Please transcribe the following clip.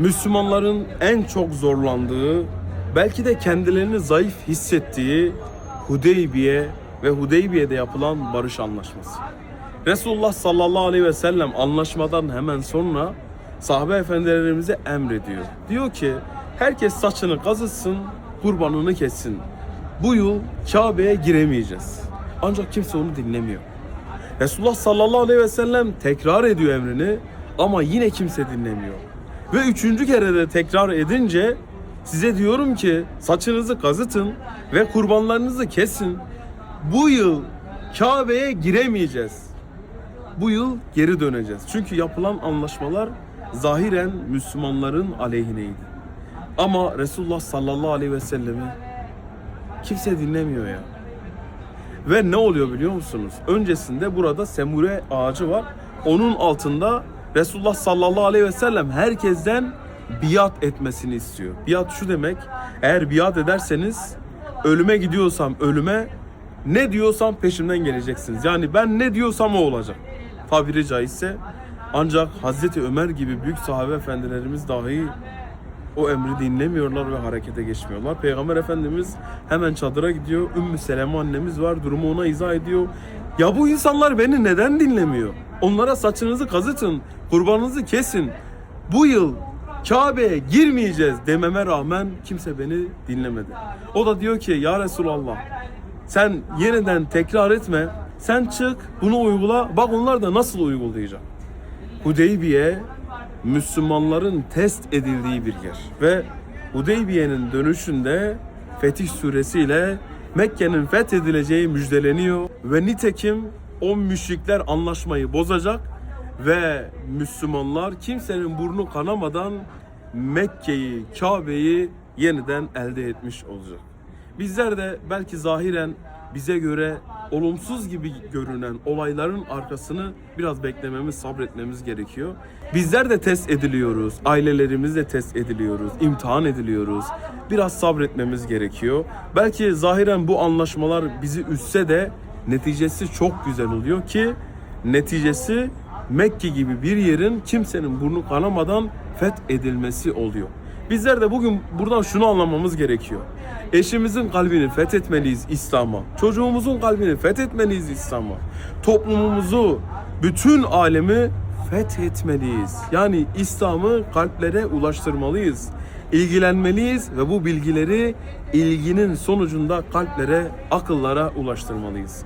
Müslümanların en çok zorlandığı, belki de kendilerini zayıf hissettiği Hudeybiye ve Hudeybiye'de yapılan barış anlaşması. Resulullah sallallahu aleyhi ve sellem anlaşmadan hemen sonra sahabe efendilerimize emrediyor. Diyor ki herkes saçını kazıtsın, kurbanını kessin. Bu yıl Kabe'ye giremeyeceğiz. Ancak kimse onu dinlemiyor. Resulullah sallallahu aleyhi ve sellem tekrar ediyor emrini ama yine kimse dinlemiyor. Ve üçüncü kere de tekrar edince size diyorum ki saçınızı kazıtın ve kurbanlarınızı kesin. Bu yıl Kabe'ye giremeyeceğiz. Bu yıl geri döneceğiz. Çünkü yapılan anlaşmalar zahiren Müslümanların aleyhineydi. Ama Resulullah sallallahu aleyhi ve sellemi kimse dinlemiyor ya. Ve ne oluyor biliyor musunuz? Öncesinde burada semure ağacı var. Onun altında Resulullah sallallahu aleyhi ve sellem herkesten biat etmesini istiyor. Biat şu demek, eğer biat ederseniz ölüme gidiyorsam ölüme, ne diyorsam peşimden geleceksiniz. Yani ben ne diyorsam o olacak. Tabiri caizse ancak Hazreti Ömer gibi büyük sahabe efendilerimiz dahi o emri dinlemiyorlar ve harekete geçmiyorlar. Peygamber Efendimiz hemen çadıra gidiyor. Ümmü Seleme annemiz var. Durumu ona izah ediyor. Ya bu insanlar beni neden dinlemiyor? Onlara saçınızı kazıtın, kurbanınızı kesin. Bu yıl Kabe'ye girmeyeceğiz dememe rağmen kimse beni dinlemedi. O da diyor ki ya Resulallah sen yeniden tekrar etme. Sen çık bunu uygula. Bak onlar da nasıl uygulayacak. Hudeybiye Müslümanların test edildiği bir yer. Ve Hudeybiye'nin dönüşünde Fetih suresiyle Mekke'nin fethedileceği müjdeleniyor. Ve nitekim o müşrikler anlaşmayı bozacak ve Müslümanlar kimsenin burnu kanamadan Mekke'yi, Kabe'yi yeniden elde etmiş olacak. Bizler de belki zahiren bize göre olumsuz gibi görünen olayların arkasını biraz beklememiz, sabretmemiz gerekiyor. Bizler de test ediliyoruz, ailelerimiz de test ediliyoruz, imtihan ediliyoruz. Biraz sabretmemiz gerekiyor. Belki zahiren bu anlaşmalar bizi üstse de neticesi çok güzel oluyor ki neticesi Mekke gibi bir yerin kimsenin burnu kanamadan fethedilmesi oluyor. Bizler de bugün buradan şunu anlamamız gerekiyor. Eşimizin kalbini fethetmeliyiz İslam'a. Çocuğumuzun kalbini fethetmeliyiz İslam'a. Toplumumuzu, bütün alemi fethetmeliyiz. Yani İslam'ı kalplere ulaştırmalıyız. İlgilenmeliyiz ve bu bilgileri ilginin sonucunda kalplere, akıllara ulaştırmalıyız.